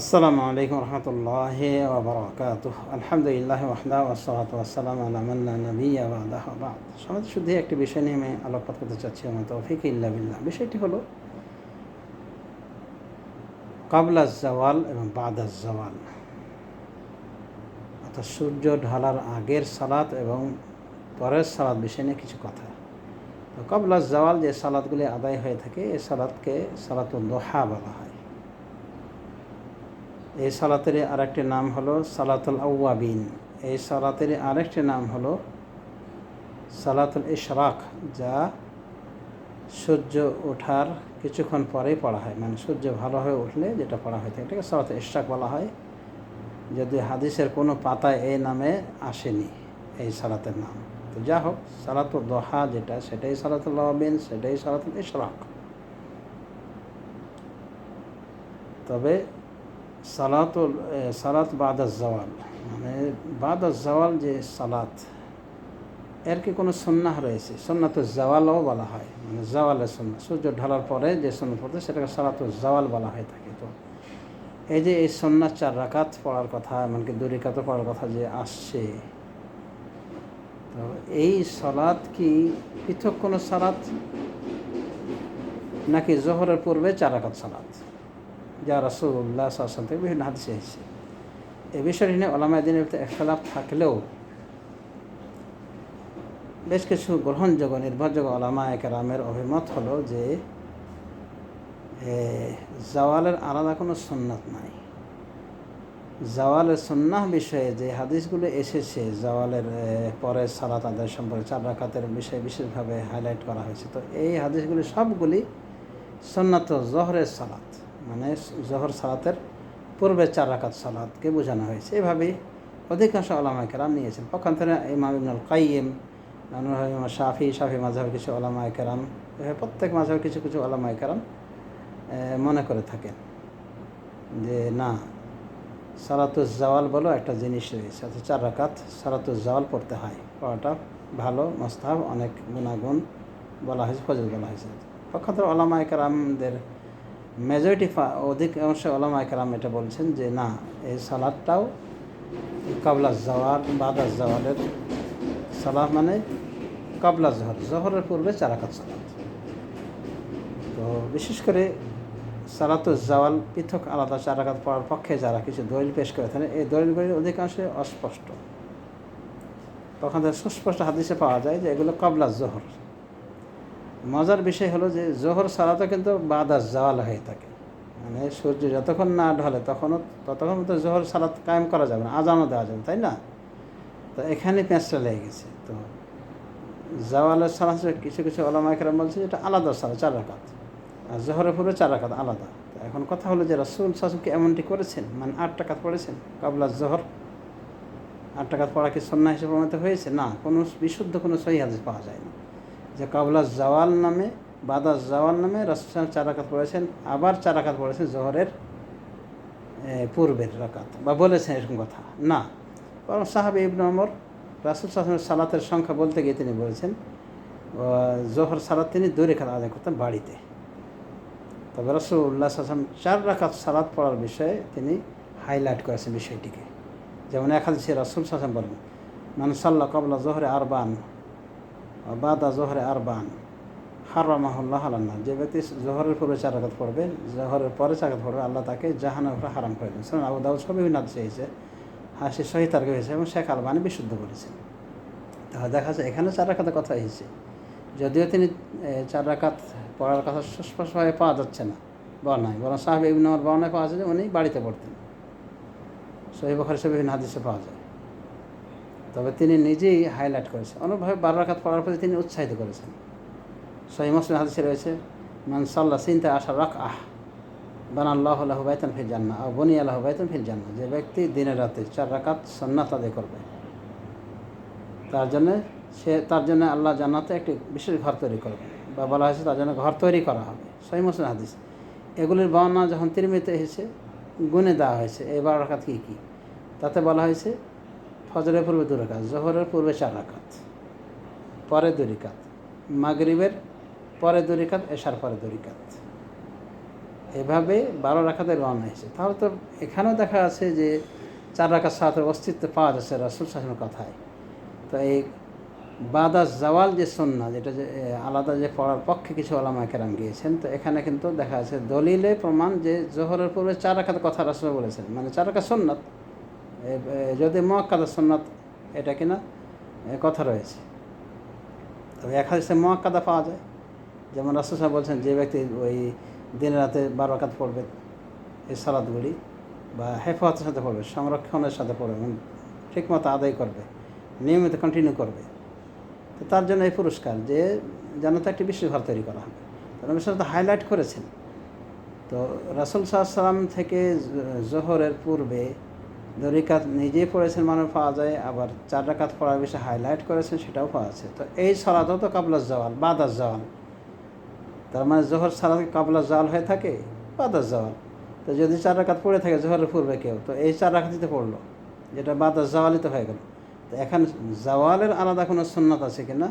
আসসালামু আলাইকুম রহমতুল্লাহ ওবরাকাত আলহামদুলিল্লাহ একটি বিষয় নিয়ে আমি আলোকপাত করতে চাচ্ছি, আমার তৌফিক ইল্লা বিল্লাহ। বিষয়টি হলো কাবলা জওয়াল এবং বাদাস জওয়াল অর্থাৎ সূর্য ঢালার আগের সালাত এবং পরের সালাত বিষয় নিয়ে কিছু কথা। তো কাবলা জওয়াল যে সালাদগুলি আদায় হয়ে থাকে এই সালাদকে সালাতুল দোহা বলা হয়। এই সালাতের আরেকটি নাম হলো সালাতুল আউয়াবিন। এই সালাতের আরেকটি নাম হলো সালাতুল ইশরাক, যা সূর্য ওঠার কিছুক্ষণ পরেই পড়া হয়। মানে সূর্য ভালো হয়ে উঠলে যেটা পড়া হয়ে থাকে এটাকে সালাতুল ইশরাক বলা হয়। যদি হাদিসের কোনো পাতায় এই নামে আসেনি এই সালাতের নাম। তো যা হোক, সালাতুল দোহা যেটা, সেটাই সালাতুল আউয়াবিন, সেটাই সালাতুল ইশরাক। তবে সালাতুল সালাত বাদাস জওয়াল মানে বাদাস জওয়াল যে সালাত, এর কি কোনো সন্ন্যাহ রয়েছে? সন্ন্যাত জওয়ালও বলা হয়। মানে জওয়ালের সন্না সূর্য ঢালার পরে যে সন্ন্যত পড়তে, সেটাকে সালাতুল জওয়াল বলা হয়ে থাকে। তো এই যে এই সন্ন্যাস চার রাকাত পড়ার কথা, এমনকি দুরিকাত পড়ার কথা যে আসছে, তো এই সালাত কি পৃথক কোনো সালাত? নাকি জোহরের পূর্বে চার রাকাত সালাত? যা রসুল্লাহ আসলাম থেকে বিভিন্ন হাদিসে এসেছে। এ বিষয়টি নিয়ে ওলামা দিনের ভিতরে একতলাপ থাকলেও বেশ কিছু গ্রহণযোগ্য, নির্ভরযোগ্য ওলামা একরামের অভিমত হলো যে জওয়ালের আলাদা কোনো সন্ন্যত নাই। জওয়ালের সন্ন্যাহ বিষয়ে যে হাদিসগুলো এসেছে, জওয়ালের পরে সালাত তাদের সম্পর্কে চার রাখাতের বিষয়ে বিশেষভাবে হাইলাইট করা হয়েছে। তো এই হাদিসগুলি সবগুলি সন্ন্যত জহরের সালাত। মানে জহর সালাতের পূর্বে চার রাকাত সালাদকে বোঝানো হয়েছে। এভাবেই অধিকাংশ ওলামা কেরাম নিয়েছেন। পক্ষান্তরে ইমাম ইবনুল কাইম শাফি শাফি মাঝহের কিছু ওলামা কেরাম প্রত্যেক মাঝহের কিছু কিছু ওলামা কেরাম মনে করে থাকেন যে না সালাতুজ জাওয়াল বলো একটা জিনিস রয়েছে, অর্থাৎ চার রাকাত সালাতুজ জাওয়াল পড়তে হয়। পড়াটা ভালো মস্তাব অনেক গুণাগুণ বলা হয়েছে ফজল বলা হয়েছে। পক্ষান্তরে ওলামা কেরামদের মেজরিটি অধিকাংশ ওলামা একরাম এটা বলছেন যে, না, এই সালাদটাও কাবলা জওয়াল বাদাস জওয়ালের সালাদ মানে কাবলা জহর জহরের পূর্বে চারাকাত সালাদ। তো বিশেষ করে সালাত জওয়াল পৃথক আলাদা চারাকাত পড়ার পক্ষে যারা কিছু দলিল পেশ করে থাকেন, এই দলিলগুলি অধিকাংশে অস্পষ্ট। তখন সুস্পষ্ট হাদিসে পাওয়া যায় যে, এগুলো কাবলা জহর। মজার বিষয় হলো যে জোহর সালাতও কিন্তু বাদাস জাওয়াল হয়ে থাকে মানে সূর্য যতক্ষণ না ঢলে তখনও ততক্ষণ তো জোহর সালাত কায়েম করা যাবে না, আজানও দেওয়া যাবে তাই না? তো এখানে প্যাঁচটা লেগে গেছে। তো জাওয়ালের সালাত কিছু কিছু ওলামাইকেরাম বলছে এটা আলাদা সালাত, চার রাকাত। আর জোহরের পূর্বে চার রাকাত আলাদা। এখন কথা হলো যে রাসুল শাসনকে এমনটি করেছেন? মানে আট টাকাত পড়েছেন কাবলা জোহর? আট টাকাত পড়া কি সন্না হিসেবে প্রমাণিত হয়েছে? না, কোনো বিশুদ্ধ, কোনো সহি হাদিস পাওয়া যায় না যে কাবলা জওয়াল নামে বাদাস জওয়াল নামে রাসুল চার রাকাত পড়েছেন, আবার চার রাকাত পড়েছেন জোহরের পূর্বের রাকাত। বা বলেছেন এরকম কথা। না। বরং সাহাবে ইবন আমর রাসুল সালামের সালাতের সংখ্যা বলতে গিয়ে তিনি বলেছেন জোহর সালাত তিনি দুই রেখাত আদায় করতেন বাড়িতে। তবে রসুল্লাহ আসলাম চার রাকাত সালাত পড়ার বিষয়ে তিনি হাইলাইট করেছেন বিষয়টিকে। যেমন এক হাদিসে রাসুল সালাম বলেন মানুষ মানসাল্লাহ কাবলা জোহরে আরবান বাদা জোহরে আরবান। হারামাহুল্লাহ আল্লাহ যে ব্যক্তি জোহরের পূর্বে চার চারাকাত পড়বে, জোহরের পরে চারাকাত পড়বে, আল্লাহ তাকে জাহানের উপরে হারাম করে দেন আবু দাউদ সব বিভিন্ন চেয়েছে হাসি সহি তার্ক হয়েছে এবং শেখ আলবানি বিশুদ্ধ করেছেন তাহলে দেখা যাচ্ছে এখানে চার রাকাতের কথা এসেছে যদিও তিনি চার রাকাত পড়ার কথা সুস্পষ্টভাবে পাওয়া যাচ্ছে না বর্ণায় বরং সাহেব ইবিন বর্ণায় পাওয়া যায় যে উনি বাড়িতে পড়তেন। সহি বখারি সব বিভিন্ন পাওয়া যায়। তবে তিনি নিজেই হাইলাইট করেছেন। অনুভাবে বারো রাখাত পড়ার প্রতি তিনি উৎসাহিত করেছেন। সহি মুসলিম হাদিসে রয়েছে মানসাল্লাহ চিন্তা আশা রাখ আহ বান আল্লাহ আল্লাহ বাইতন ফিল জান্না আর বনি আল্লাহ বাইতন ফিল জান্না যে ব্যক্তি দিনের রাতে চার রাকাত সন্ন্যাত আদায় করবে, তার জন্য সে, তার জন্য আল্লাহ জান্নাতে একটি বিশেষ ঘর তৈরি করবে বা বলা হয়েছে তার জন্য ঘর তৈরি করা হবে। সহি মুসলিম হাদিস। এগুলির বর্ণনা যখন তিরমিতে এসেছে গুনে দেওয়া হয়েছে, এই বারো রাখাত কী কী? তাতে বলা হয়েছে ফজরের পূর্বে দু রাকাত, জোহরের পূর্বে চার রাকাত পরে দু রিকাত, মাগরিবের পরে দু রিকাত, এশার পরে দু রিকাত। এভাবে বারো রাখাতে রওনা হয়েছে। তাহলে তো এখানেও দেখা আছে যে চার রাখার সাথে অস্তিত্ব পাওয়া যাচ্ছে রাসুল শাসনের কথায়। তো এই বাদা জাওয়াল যে সন্না যেটা যে আলাদা যে পড়ার পক্ষে কিছু আলামা কেরাম গিয়েছেন, তো এখানে কিন্তু দেখা যাচ্ছে দলিলে প্রমাণ যে জোহরের পূর্বে চার রাখাত কথা রাসুল বলেছেন। মানে চার রাখাত সন্ন্যত যদি মোয়াক্কাদা সন্ন্যত এটা কিনা? কথা রয়েছে। তবে এক হাদিসে মোয়াক্কাদা পাওয়া যায়। যেমন রাসুল সাহেব বলছেন, যে ব্যক্তি ওই দিন রাতে বারো রাকাত পড়বে, এই সালাদগুলি বা হেফাজতের সাথে পড়বে, সংরক্ষণের সাথে পড়বে, এবং ঠিকমতো আদায় করবে, নিয়মিত কন্টিনিউ করবে। তো তার জন্য এই পুরস্কার, যে যেন তো একটি বিশেষ ঘর তৈরি করা হবে। তো নবী সাল্লাল্লাহু হাইলাইট করেছেন। তো রাসুল সাহা সাল্লাম থেকে জোহরের পূর্বে দরিকাত নিজেই পড়েছেন মানে পাওয়া যায়, আবার চার রাকাত পড়ার বিষয়ে হাইলাইট করেছেন সেটাও পাওয়া আছে তো এই সলাতও তো কাবলা জওয়াল বাদাস জওয়াল তার মানে জোহর সারা কাবলা জওয়াল হয়ে থাকে? বাদাস জওয়াল তো যদি চার রাকাত পড়ে থাকে জোহরের পূর্বে কেউ, তো এই চার রাকাতই তো পড়ল। যেটা বাদাস জাওয়ালই তো হয়ে গেল। তো এখন জাওয়ালের আলাদা কোনো সুন্নাত আছে কি না?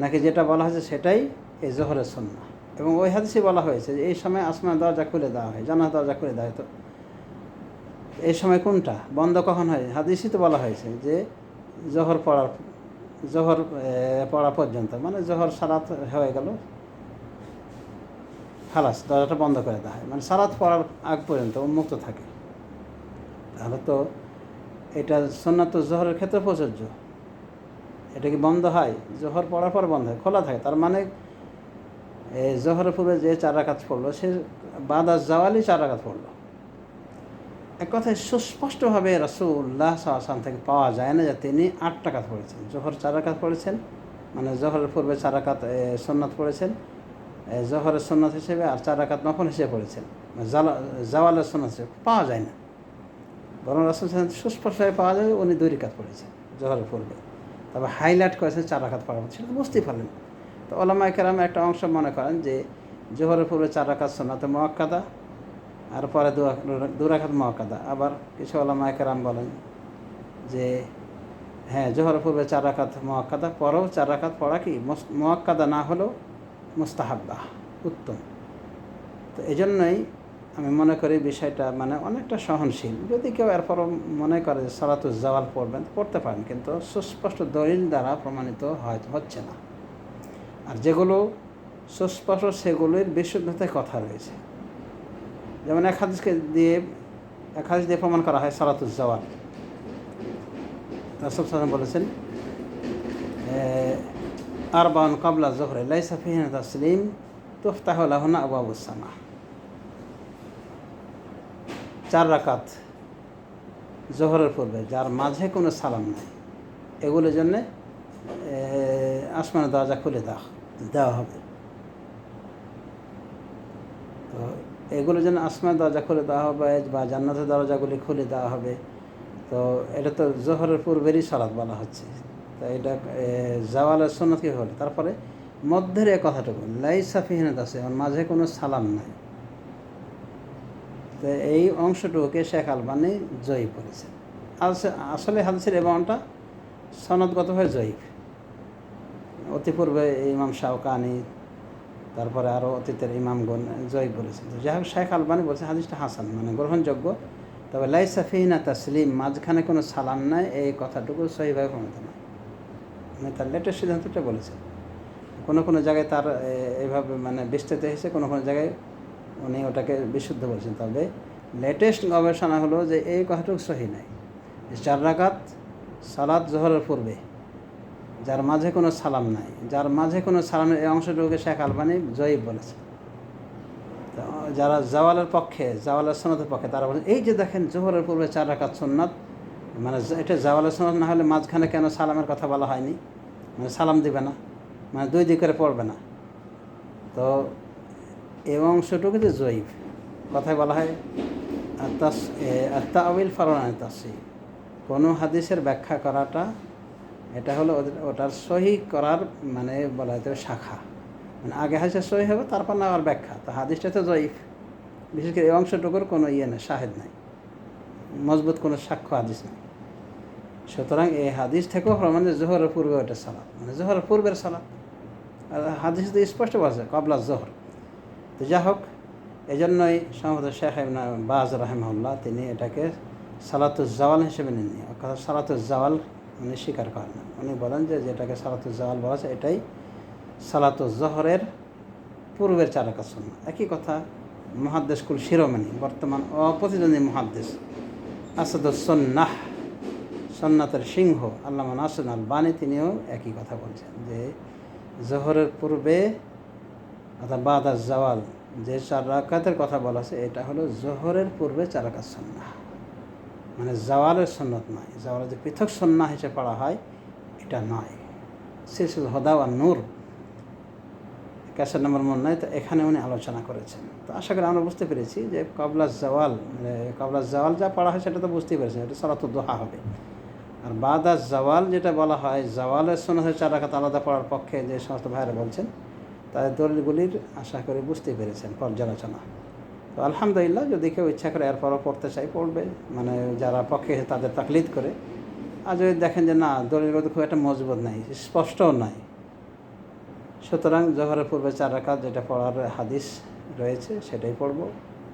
নাকি যেটা বলা হয়েছে সেটাই এই জোহরের সুন্না এবং ওই হাদিসে বলা হয়েছে যে এই সময় আসমান দরজা খুলে দেওয়া হয় জানা দরজা খুলে দেওয়া হয়। তো এই সময় কোনটা? বন্ধ কখন হয়? হাদিসই তো বলা হয়েছে যে জহর পড়ার, জোহর পড়া পর্যন্ত মানে জোহর সারাত হয়ে গেল। খালাস, দরজাটা বন্ধ করে দেওয়া হয়। মানে সারাত পড়ার আগ পর্যন্ত উন্মুক্ত থাকে। তাহলে তো এটা সন্ন্যত জোহরের ক্ষেত্রে প্রযোজ্য। এটা কি বন্ধ হয়? জোহর পড়ার পর বন্ধ হয়, খোলা থাকে। তার মানে জোহরের পূর্বে যে চার রাকাত পড়ল, সে বাদাস জাওয়ালি চার রাকাত পড়ল। এক কথায় সুস্পষ্টভাবে রসুল্লাহ সাহসান থেকে পাওয়া যায় না যে তিনি আট টাকাত পড়েছেন। জোহর চার রাকাত পড়েছেন মানে জোহরের পূর্বে চার রাকাত পড়েছেন জোহরের সন্ন্যত হিসেবে আর চার রাকাত হিসেবে পড়েছেন। মানে জাওয়ালের সন্ন্যত হিসেবে পাওয়া যায় না। বরং রসুল সাল্লাম সুস্পষ্টভাবে পাওয়া যায় উনি দুই রিকাত পড়েছেন জোহরের পূর্বে। তবে হাইলাইট করেছেন চার পড়ার সেটা তো বুঝতেই পারলেন। তো ওলামা একটা অংশ মনে করেন যে জোহরের পূর্বে চার রাকাত সন্ন্যত মোয়াক্কাদা আর পরে দু রাখাত মহাকাদা আবার কিছু ওলামা কেরাম বলেন যে হ্যাঁ জোহর পূর্বে চার রাখাত মহাকাদা পরেও চার রাখাত পড়া কি? মহাক্কাদা না হলেও মুস্তাহাব্বা, উত্তম। তো এই জন্যই আমি মনে করি বিষয়টা মানে অনেকটা সহনশীল। যদি কেউ এরপরও মনে করে যে সালাতুজ জাওয়াল পড়বেন, পড়তে পারেন, কিন্তু সুস্পষ্ট দলিল দ্বারা প্রমাণিত হয় হচ্ছে না। আর যেগুলো সুস্পষ্ট সেগুলির বিশুদ্ধতায় কথা রয়েছে। যেমন এক হাদিসকে দিয়ে, এক হাদিস দিয়ে প্রমাণ করা হয় সালাতুজ জাওয়াল। রাসূল সাল্লাম বলেছেন আর বাউন কাবলা জোহরে লাইসা ফিহিন তাসলিম তুফতাহ লাহুনা আবু আবু সামা। চার রাকাত জোহরের পূর্বে, যার মাঝে কোনো সালাম নাই। এগুলোর জন্যে আসমানের দরজা খুলে দেওয়া দেওয়া হবে। তো এগুলো যেন আসমানের দরজা খুলে দেওয়া হবে বা জান্নাতের দরজাগুলি খুলে দেওয়া হবে। তো এটা তো জোহরের পূর্বেরই সালাদ বলা হচ্ছে। তো এটা জাওয়ালের সন্ন্যত কী হলো তারপরে মধ্যের এ কথাটুকু লাইসাফিহীনত আছে, ওর মাঝে কোনো সালাম নাই। তো এই অংশটুকুকে শেখ আলবানি জয়ী করেছে। আস- আসলে হাদিসের এবাউনটা সনদগতভাবে জয়ীফ অতি পূর্বে ইমাম শাহকানি তারপরে আরও অতীতের ইমামগণ জয় বলেছেন তো যাই হোক, শেখ আলবানি বলছে, হাদিসটা হাসান মানে গ্রহণযোগ্য। তবে লাইসা ফিহিনা তাসলিম, মাঝখানে কোনো সালাম নাই, এই কথাটুকু সহিভাবে প্রমাণিত নয়। মানে তার লেটেস্ট সিদ্ধান্তটা বলেছেন কোনো কোনো জায়গায় তার এভাবে মানে বিস্তৃত হয়েছে, কোনো কোনো জায়গায় উনি ওটাকে বিশুদ্ধ বলছেন। তবে লেটেস্ট গবেষণা হলো যে এই কথাটুকু সহি নাই। চার রাকাত সালাদ জোহরের পূর্বে। যার মাঝে কোনো সালাম নাই, যার মাঝে কোনো সালামের এই অংশটুকুকে শেখ আলবানি জয়ীব বলেছে যারা জাওয়ালের পক্ষে, জাওয়ালের সন্ন্যতের পক্ষে, তারা বলেন, এই যে দেখেন, জোহরের পূর্বে চার রাকাত সন্ন্যত মানে এটা জাওয়ালের সন্ন্যত না হলে মাঝখানে কেন সালামের কথা বলা হয়নি? মানে সালাম দিবে না মানে দুই দিক করে পড়বে না। তো এই অংশটুকু যে জয়ীব। কথায় বলা হয় আত্মাউল ফারোনান তাসি কোনো হাদিসের ব্যাখ্যা করাটা এটা হলো ওটার সহি করার মানে বলা হয়তো শাখা। মানে আগে হাদিসের সহি হবে, তারপর না আবার ব্যাখ্যা। তো হাদিসটা তো জয়ীফ। বিশেষ করে এই অংশটুকুর কোনো ইয়ে নেই, শাহেদ নাই। মজবুত কোনো সাক্ষ্য হাদিস নেই। সুতরাং এই হাদিস থেকেও প্রমাণ যে জোহরের পূর্বে ওটা সালাদ মানে জোহরের পূর্বের সালাদ আর হাদিস তো স্পষ্ট বলছে কবলা জোহর। তো যা হোক এই জন্যই সম্ভবত শেখ বাজ রাহেমহল্লা তিনি এটাকে সালাতুজ জাওয়াল হিসেবে নেননি অর্থাৎ সালাতুজ জাওয়াল উনি স্বীকার করেন না। উনি বলেন যে যেটাকে সালাতুজ জাওয়াল বলা আছে এটাই সালাতুজ জহরের পূর্বের চার রাকাত একই কথা মহাদ্দেশ কুল শিরোমণি, বর্তমান অপ্রতিদ্বন্দ্বী মহাদ্দেশ আসাদুসন্নাহ সন্ন্যাতের সিংহ আল্লামা নাসুন বানি তিনিও একই কথা বলছেন যে জোহরের পূর্বে অর্থাৎ বাদার জাওয়াল যে চার রাকাতের কথা বলা আছে, এটা হলো জোহরের পূর্বে চার রাকাত সন্না মানে জাওয়ালের সন্ন্যত নয় জাওয়ালের যে পৃথক সন্না হিসেবে পড়া হয়, এটা নয় শিশুল হদা আর নূর। ক্যাসেট নম্বর মন নয় তো এখানে উনি আলোচনা করেছেন। তো আশা করি আমরা বুঝতে পেরেছি যে কবলা জওয়াল মানে কবলা জওয়াল যা পড়া হয় সেটা তো বুঝতেই পেরেছি এটা সালাত দোহা হবে। আর বাদা জওয়াল যেটা বলা হয়, জওয়ালের সন্ন্যতের চার রাকাত আলাদা পড়ার পক্ষে যে সমস্ত ভাইরা বলছেন, তাদের দলিলগুলির আশা করি বুঝতে পেরেছেন পর্যালোচনা। তো আলহামদুলিল্লাহ যদি কেউ ইচ্ছা করে এরপরও পড়তে চাই পড়বে মানে যারা পক্ষে তাদের তাকলিদ করে আর যদি দেখেন যে না দলিলগুলো খুব একটা মজবুত নাই স্পষ্টও নাই সুতরাং জহরের পূর্বে চার রাকাত যেটা পড়ার হাদিস রয়েছে সেটাই পড়ব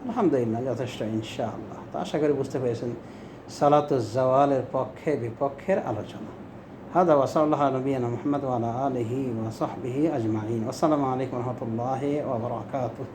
আলহামদুলিল্লাহ যথেষ্ট ইনশাআল্লাহ তো আশা করি বুঝতে পেরেছেন সালাতুজ জাওয়ালের পক্ষে বিপক্ষের আলোচনা هذا وصلى الله على نبينا محمد وعلى آله وصحبه أجمعين والسلام عليكم ورحمة الله وبركاته